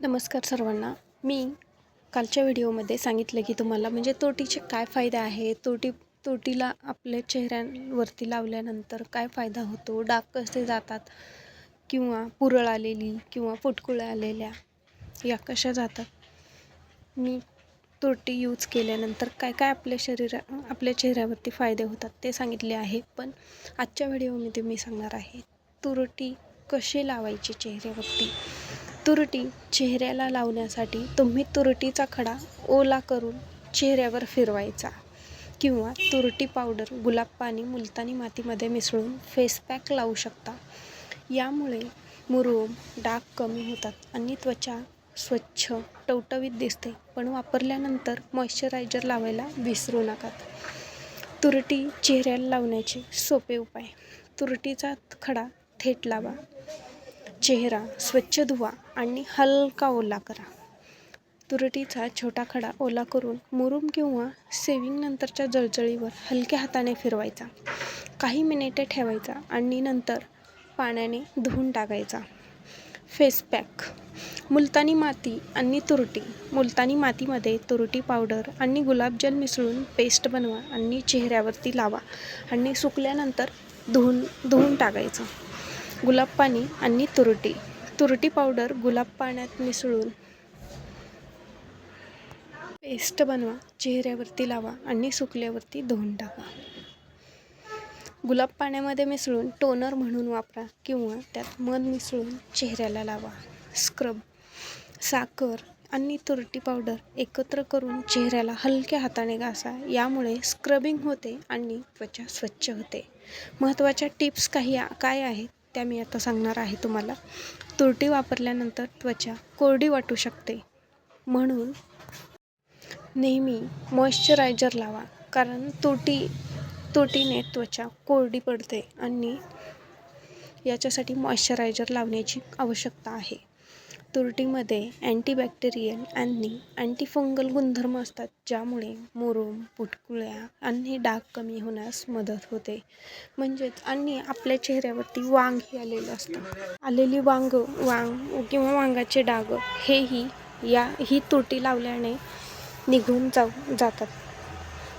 नमस्कार सर्वांना. मी कालच्या व्हिडिओमध्ये सांगितलं की तुम्हाला म्हणजे तोटीचे काय फायदे आहे तोटी तोटीला आपल्या चेहऱ्यांवरती लावल्यानंतर काय फायदा होतो? डाग कसे जातात? किंवा पुरळ आलेली किंवा फुटकुळ्या आलेल्या या कशा जातात? मी तोटी यूज केल्यानंतर काय काय आपल्या शरीरा आपल्या चेहऱ्यावरती फायदे होतात ते सांगितले आहे. पण आजच्या व्हिडिओमध्ये मी सांगणार आहे तुरटी कशी लावायची चेहऱ्यावरती? तुरटी चेहऱ्याला लावण्यासाठी तुम्ही तुरटीचा खडा ओला करून चेहऱ्यावर फिरवायचा किंवा तुरटी पावडर गुलाब पाणी मुलतानी मातीमध्ये मिसळून फेस पॅक लावू शकता. यामुळे मुरूम डाग कमी होतात आणि त्वचा स्वच्छ टवटवीत दिसते पण वापरल्यानंतर मॉइश्चरायझर लावायला विसरू नका. तुरटी चेहऱ्याला लावण्याचे सोपे उपाय. तुरटीचा खडा थेट लावा. चेहरा स्वच्छ धुवा आणि हलका ओला करा. तुरटीचा छोटा खडा ओला करून मुरूम किंवा सेविंगनंतरच्या जळजळीवर हलक्या हाताने फिरवायचा. काही मिनिटे ठेवायचा आणि नंतर पाण्याने धुवून टाकायचा. फेस पॅक मुलतानी माती आणि तुरटी. मुलतानी मातीमध्ये तुरटी पावडर आणि गुलाबजल मिसळून पेस्ट बनवा आणि चेहऱ्यावरती लावा आणि सुकल्यानंतर धुवून धुवून टाकायचं. गुलाब पाणी आणि तुरटी. तुरटी पावडर गुलाब पाण्यात मिसळून. पेस्ट बनवा चेहऱ्यावरती लावा आणि सुकल्यावरती धुवून टाका. गुलाब पाण्यामध्ये मिसळून टोनर म्हणून वापरा किंवा त्यात मध मिसळून चेहऱ्याला लावा. स्क्रब साखर आणि तुरटी पावडर एकत्र करून चेहऱ्याला हलक्या हाताने घासा. यामुळे स्क्रबिंग होते आणि त्वचा स्वच्छ होते. महत्त्वाच्या टिप्स काही काय आहेत? त्या मी आता सांगणार आहे तुम्हाला. तुरटी वापरल्यानंतर त्वचा कोरडी वाटू शकते. म्हणून नेहमी मॉइश्चरायझर लावा. कारण तुरटी तुरटीने त्वचा कोरडी पडते आणि याच्यासाठी मॉइश्चरायझर लावण्याची आवश्यकता आहे. तुरटीमध्ये अँटीबॅक्टेरियल आणि अँटीफंगल गुणधर्म असतात ज्यामुळे मुरूम पुटकुळ्या आणि डाग कमी होण्यास मदत होते. म्हणजेच आणि आपल्या चेहऱ्यावरती वांग ही आलेलं असतं. आलेली वांग वांग किंवा वांगाचे डाग हेही या ही तुरटी लावल्याने निघून जाऊ जातात.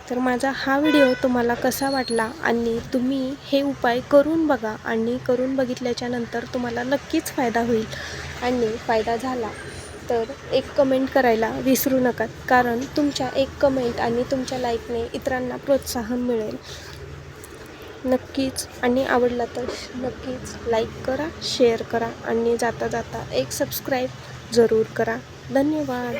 तर माझा हा व्हिडिओ तुम्हाला कसा वाटला आणि तुम्ही हे उपाय करून बघा आणि करून बघितल्याच्या नंतर तुम्हाला नक्कीच फायदा होईल आणि फायदा झाला. तर एक कमेंट करायला विसरू नका कारण तुमच्या एक कमेंट आणि तुमच्या लाईकने इतरांना प्रोत्साहन मिळेल. नक्कीच आणि आवडला तर नक्कीच लाईक करा शेअर करा आणि जाता जाता एक सबस्क्राईब जरूर करा. धन्यवाद.